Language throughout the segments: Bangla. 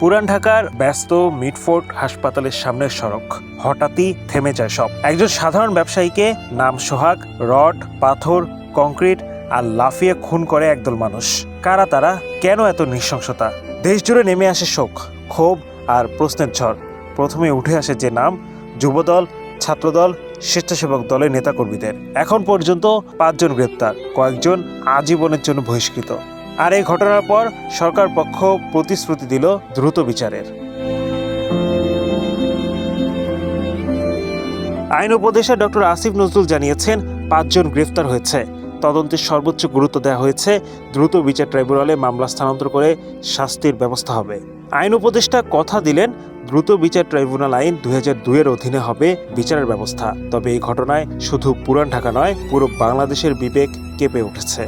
পুরান ঢাকার ব্যস্ত মিডফোর্ট হাসপাতালের সামনের সড়ক হঠাৎই থেমে যায় সব। একজন সাধারণ ব্যবসায়ীকে নাম সোহাগ, রড, পাথর, কংক্রিট আর লাফিয়ে খুন করে একদল মানুষ। কারা তারা? কেন এত নৃশংসতা? দেশ জুড়ে নেমে আসে শোক, ক্ষোভ আর প্রশ্নের ঝড়। প্রথমে উঠে আসে যে নাম যুবদল, ছাত্রদল স্বেচ্ছাসেবক দলের নেতাকর্মীদের এখন পর্যন্ত পাঁচজন গ্রেপ্তার, কয়েকজন আজীবনের জন্য বহিষ্কৃত। আর এই ঘটনার পর সরকার পক্ষ প্রতিশ্রুতি দিল দ্রুত বিচারের। আইন উপদেষ্টা ডক্টর আসিফ নজরুল জানিয়েছেন, পাঁচজন গ্রেফতার হয়েছে। তদন্তের সর্বোচ্চ গুরুত্ব দেওয়া হয়েছে, দ্রুত বিচার ট্রাইব্যুনালে মামলা স্থানান্তর করে শাস্তির ব্যবস্থা হবে। আইন উপদেষ্টা কথা দিলেন দ্রুত বিচার ট্রাইব্যুনাল আইন দুই হাজার দুইয়ের অধীনে হবে বিচারের ব্যবস্থা। তবে এই ঘটনায় শুধু পুরান ঢাকা নয়, পুরো বাংলাদেশের বিবেক কেঁপে উঠেছে।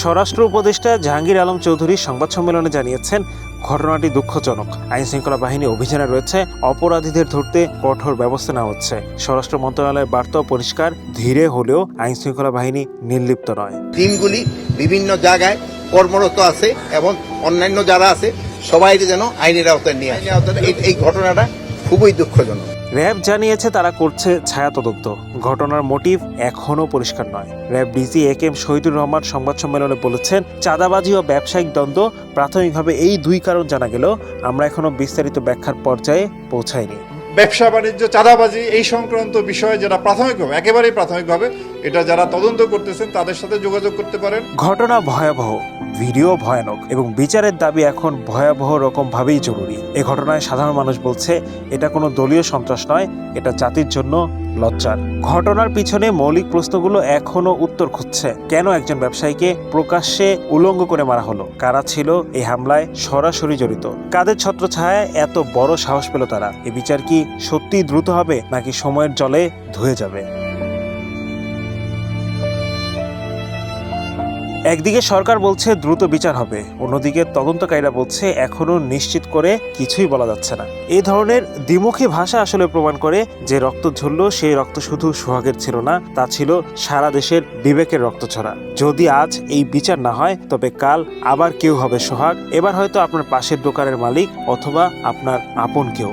স্বরাষ্ট্র উপদেষ্টা জাহাঙ্গীর আলম চৌধুরী সংবাদ সম্মেলনে জানিয়েছেন, ঘটনাটি দুঃখজনক। আইন শৃঙ্খলা বাহিনী অভিযানে রয়েছে, অপরাধীদের ধরতে কঠোর ব্যবস্থা নেওয়া হচ্ছে। স্বরাষ্ট্র মন্ত্রণালয়ের বার্তা পরিষ্কার, ধীরে হলেও আইন শৃঙ্খলা বাহিনী নির্লিপ্ত নয়। টিমগুলি বিভিন্ন জায়গায় কর্মরত আছে এবং অন্যান্য যারা আছে সবাই যেন আইনের আওতায় নিয়ে। আইনের আওতায় এই- ঘটনাটা খুবই দুঃখজনক। র্যাব জানিয়েছে তারা করছে ছায়া তদন্ত ঘটনার মোটিভ এখনও পরিষ্কার নয়। RAB DG A K M Shahidur Rahman সংবাদ সম্মেলনে বলেছেন চাঁদাবাজি ও ব্যবসায়িক দ্বন্দ্ব প্রাথমিকভাবে এই দুই কারণ জানা গেলেও আমরা এখনও বিস্তারিত ব্যাখ্যার পর্যায়ে পৌঁছাইনি। ব্যবসা বাণিজ্য চাঁদাবাজি এই সংক্রান্ত বিষয়ে যারা প্রাথমিকভাবে একেবারেই প্রাথমিকভাবে এটা যারা তদন্ত করতেছেন তাদের সাথে যোগাযোগ করতে পারেন। ঘটনা ভয়াবহ। ভিডিও ভয়ানক এবং বিচারের দাবি এখন ভয়াবহ রকম ভাবেই জরুরি। এ ঘটনায় সাধারণ মানুষ বলছে, এটা কোনো দলীয় সন্ত্রাস নয়, এটা জাতির জন্য লজ্জার। ঘটনার পিছনে মৌলিক প্রশ্নগুলো এখনও উত্তর খুঁজছে। কেন একজন ব্যবসায়ীকে প্রকাশ্যে উলঙ্গ করে মারা হলো? কারা ছিল এই হামলায় সরাসরি জড়িত? কাদের ছত্রছায়ায় এত বড় সাহস পেল তারা? এ বিচার কি সত্যি দ্রুত হবে, নাকি সময়ের জলে ধুয়ে যাবে? একদিকে সরকার বলছে দ্রুত বিচার হবে, অন্যদিকে তদন্তকারীরা বলছে এখনও নিশ্চিত করে কিছুই বলা যাচ্ছে না। এই ধরনের দ্বিমুখী ভাষা আসলে প্রমাণ করে যে রক্ত ঝরল, সেই রক্ত শুধু সোহাগের ছিল না, তা ছিল সারা দেশের বিবেকের রক্ত ছড়া যদি আজ এই বিচার না হয়, তবে কাল আবার কেউ হবে সোহাগ। এবার হয়তো আপনার পাশের দোকানের মালিক অথবা আপনার আপন কেউ।